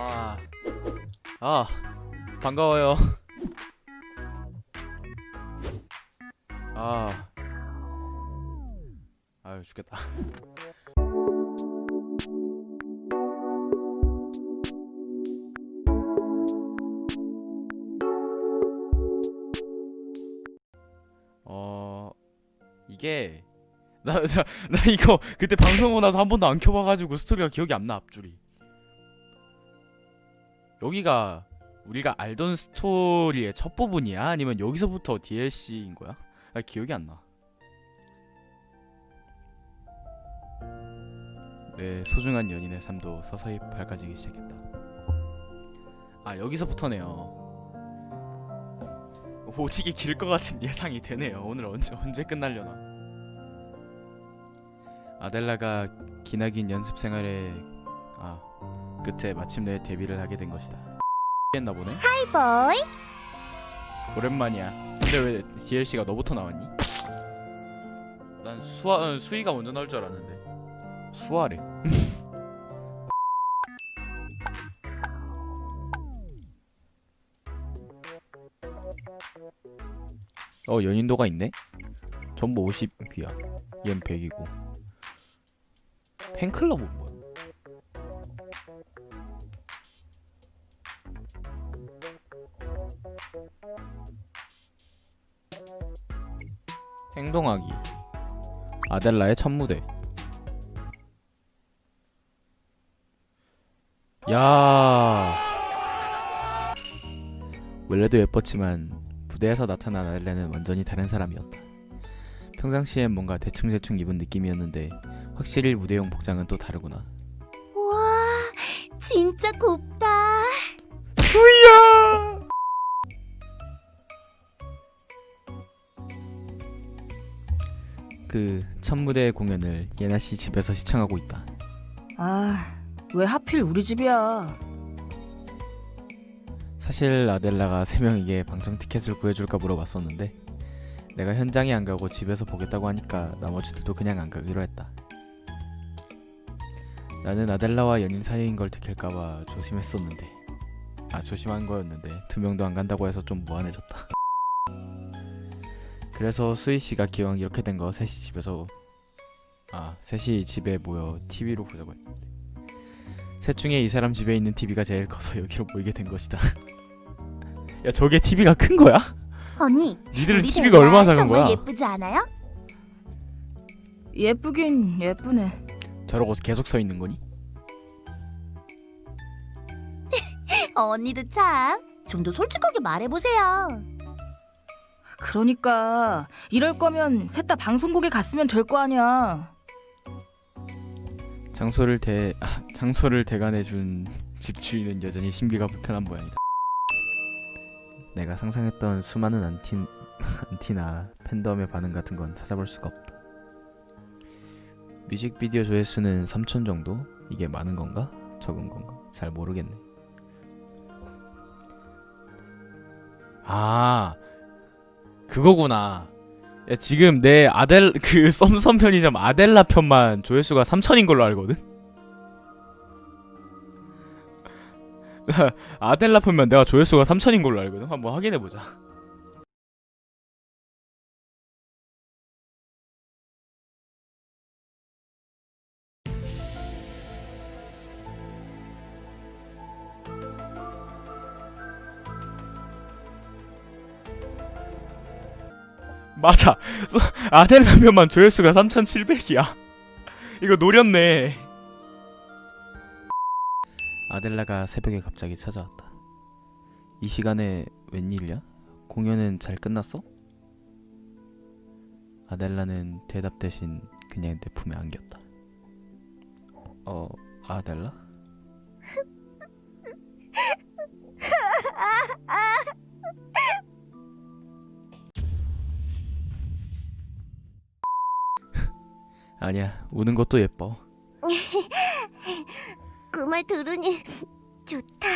아, 아, 반가워요. 아, 아유 죽겠다. 어, 이게 나, 나, 나 이거 그때 방송하고 나서 한 번도 안 켜봐가지고 스토리가 기억이 안 나 앞줄이. 여기가 우리가 알던 스토리의 첫 부분이야? 아니면 여기서부터 DLC인 거야? 아, 기억이 안 나. 내 소중한 연인의 삶도 서서히 밝아지기 시작했다. 아 여기서부터네요. 오지게 길 것 같은 예상이 되네요. 오늘 언제 언제 끝날려나. 아델라가 기나긴 연습 생활에 아 끝에 마침내 데뷔를 하게 된 것이다. 했나 보네. 보이 오랜만이야. 근데 왜 DLC가 너부터 나왔니? 난 수아 어, 수이가 먼저 나올 줄 알았는데 수아래. 어 연인도가 있네. 전부 50이야. 얜 100이고. 팬클럽은 뭐야? 행동하기. 아델라의 첫 무대. 야. 원래도 예뻤지만 무대에서 나타난 아델라는 완전히 다른 사람이었다. 평상시엔 뭔가 대충대충 입은 느낌이었는데 확실히 무대용 복장은 또 다르구나. 와 진짜 곱다. 수이야 그첫 무대 공연을 예나 씨 집에서 시청하고 있다 아, 왜 하필 우리 집이야? 사실 아델라가 세 명에게 방청 티켓을 구해줄까 물어봤었는데 내가 현장에 안 가고 집에서 보겠다고 하니까 나머지들도 그냥 안 가기로 했다. 나는 아델라와 연인 사이인 걸 들킬까봐 조심했었는데 아 조심한 거였는데 두 명도 안 간다고 해서 좀 무안해졌다. 그래서 수희 씨가 기왕 이렇게 된 거 셋이 집에서 아 셋이 집에 모여 TV로 보자고 했는데 셋 중에 이 사람 집에 있는 TV가 제일 커서 여기로 모이게 된 것이다. 야 저게 TV가 큰 거야? 언니 니들은 우리 TV가 얼마나 작은 정말 거야? 예쁘지 않아요? 예쁘긴 예쁘네. 저러고 계속 서 있는 거니? 언니도 참 좀 더 솔직하게 말해보세요 그러니까 이럴 거면 셋 다 방송국에 갔으면 될 거 아니야. 장소를 대 아, 장소를 대관해 준 집주인은 여전히 신비가 불편한 모양이다. 내가 상상했던 수많은 안티 안티나 팬덤의 반응 같은 건 찾아볼 수가 없다. 뮤직비디오 조회수는 3천 정도? 이게 많은 건가? 적은 건가? 잘 모르겠네. 아 그거구나. 야, 지금 내 아델 그 썸썸 편의점 아델라 편만 조회수가 3천인 걸로 알거든. 아델라 편만 내가 조회수가 3천인 걸로 알거든. 한번 확인해 보자. 맞아. 아델라 편만 조회수가 3,700이야. 이거 노렸네. 아델라가 새벽에 갑자기 찾아왔다. 이 시간에 웬일이야? 공연은 잘 끝났어? 아델라는 대답 대신 그냥 내 품에 안겼다. 어, 아델라? 아니야, 우는 것도 예뻐. 그 말 들으니 좋다.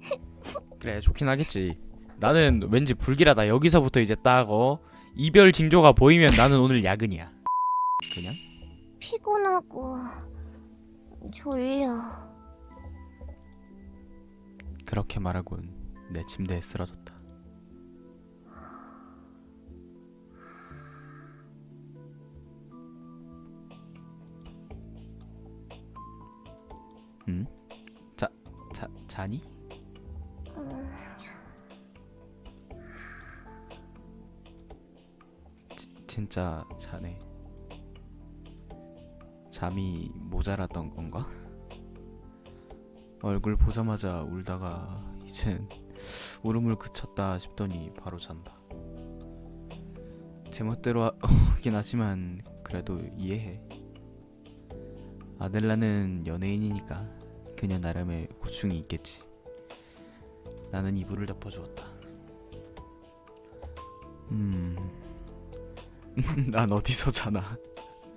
그래 좋긴 하겠지. 나는 왠지 불길하다. 여기서부터 이제 딱어 이별 징조가 보이면 나는 오늘 야근이야. 그냥? 피곤하고 졸려. 그렇게 말하곤 내 침대에 쓰러졌다. 자, 자니? 지, 진짜 자네. 잠이 모자랐던 건가? 얼굴 보자마자 울다가 이젠 울음을 그쳤다 싶더니 바로 잔다. 제멋대로 하긴 하지만 그래도 이해해. 아델라는 연예인이니까 그녀 나름의 고충이 있겠지. 나는 이불을 덮어주었다. 음, 난 어디서 자나?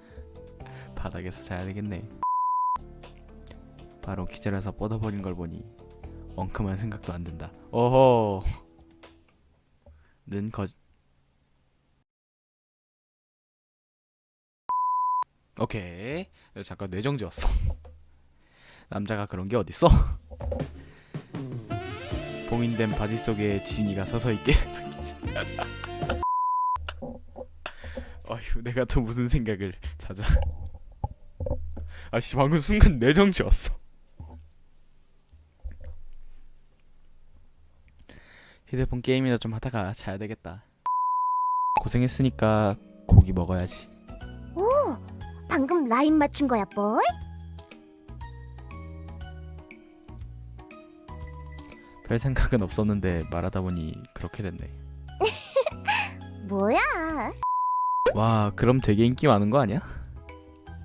바닥에서 자야 되겠네. 바로 기절해서 뻗어버린 걸 보니 엉큼한 생각도 안 든다. 어허. 는 거. 오케이. 잠깐 뇌정지였어. 남자가 그런 게 어딨어? 봉인된 바지 속에 진이가 서서 있게. 어휴, 내가 또 무슨 생각을 찾아. 아씨 방금 순간 뇌정지였어. 휴대폰 게임이나 좀 하다가 자야 되겠다. 고생했으니까 고기 먹어야지. 방금 라인 맞춘 거야, 뭘? 별 생각은 없었는데 말하다 보니 그렇게 됐네. 뭐야? 와, 그럼 되게 인기 많은 거 아니야?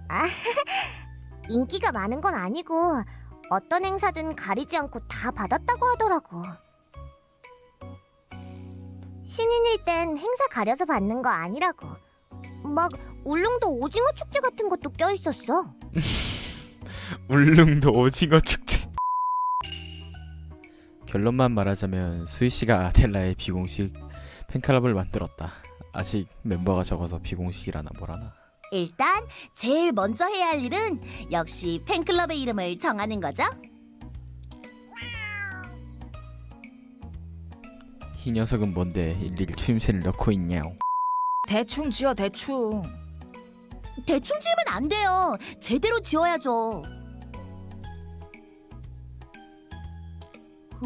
인기가 많은 건 아니고 어떤 행사든 가리지 않고 다 받았다고 하더라고. 신인일 땐 행사 가려서 받는 거 아니라고. 막 울릉도 오징어 축제 같은 것도 껴 있었어. 울릉도 오징어 축제. 결론만 말하자면 수희 씨가 아델라의 비공식 팬클럽을 만들었다. 아직 멤버가 적어서 비공식이라나 뭐라나. 일단 제일 먼저 해야 할 일은 역시 팬클럽의 이름을 정하는 거죠. 이 녀석은 뭔데 일일이 추임새를 넣고 있냐? 대충 지어 대충. 대충 지으면 안 돼요. 제대로 지어야죠.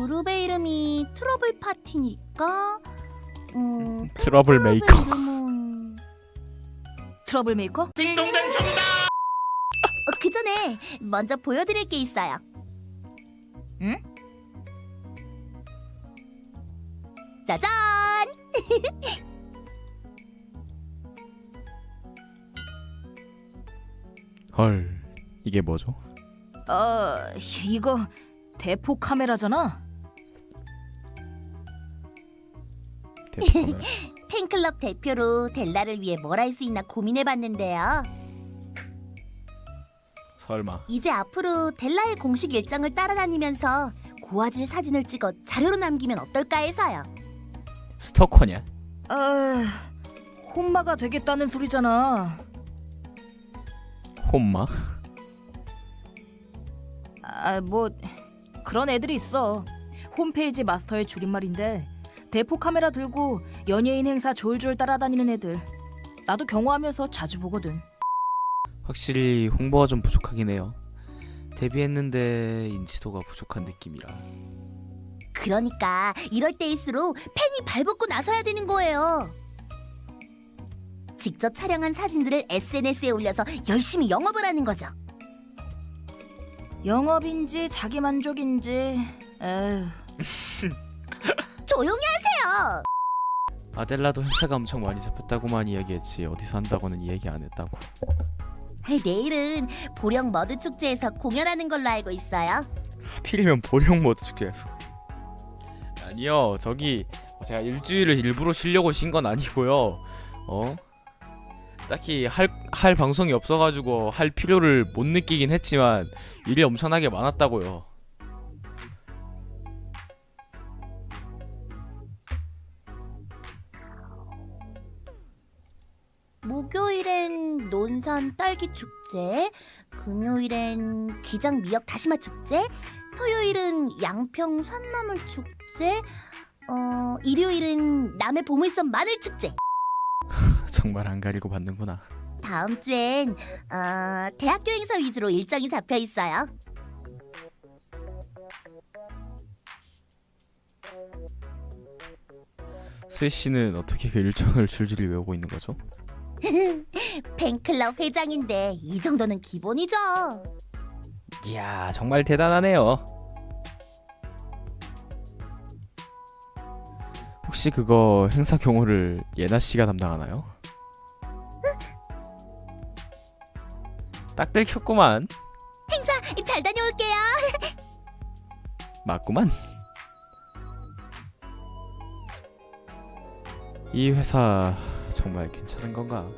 그룹의 이름이 트러블 파티니까 음, 트러블 팬클럽의 메이커. 이름은 트러블 메이커? 어, 그 전에 먼저 보여드릴 게 있어요. 응? 짜잔! 헐, 이게 뭐죠? 어, 이거 대포 카메라잖아. 대포 카메라. 팬클럽 대표로 델라를 위해 뭘 할 수 있나 고민해봤는데요. 설마. 이제 앞으로 델라의 공식 일정을 따라다니면서 고화질 사진을 찍어 자료로 남기면 어떨까 해서요. 스토커냐? 어, 혼마가 되겠다는 소리잖아. 혼마? 아, 뭐 그런 애들이 있어. 홈페이지 마스터의 줄임말인데 대포 카메라 들고 연예인 행사 졸졸 따라다니는 애들. 나도 경호하면서 자주 보거든. 확실히 홍보가 좀 부족하긴 해요. 데뷔했는데 인지도가 부족한 느낌이라. 그러니까 이럴 때일수록 팬이 발벗고 나서야 되는 거예요. 직접 촬영한 사진들을 SNS에 올려서 열심히 영업을 하는 거죠. 영업인지 자기 만족인지. 에휴. 조용히 하세요. 아델라도 행사가 엄청 많이 잡혔다고만 이야기했지 어디서 한다고는 이야기 안 했다고. 내일은 보령 머드 축제에서 공연하는 걸로 알고 있어요. 하필이면 보령 모드 축제에서. 아니요 저기 제가 일주일을 일부러 쉬려고 쉰 건 아니고요. 어? 딱히 할, 할 방송이 없어가지고 할 필요를 못 느끼긴 했지만 일이 엄청나게 많았다고요. 목요일엔 논산 딸기 축제, 금요일엔 기장 미역 다시마 축제, 토요일은 양평 산나물 축제, 어 일요일은 남해 보물섬 마늘 축제. 정말 안 가리고 받는구나. 다음 주엔 어, 대학교 행사 위주로 일정이 잡혀 있어요. 스이 씨는 어떻게 그 일정을 줄줄이 외우고 있는 거죠? 팬클럽 회장인데 이 정도는 기본이죠. 이야 정말 대단하네요. 혹시 그거 행사 경호를 예나 씨가 담당하나요? 딱 들켰구만. 잘 다녀올게요. 맞구만. 이 회사 정말 괜찮은 건가?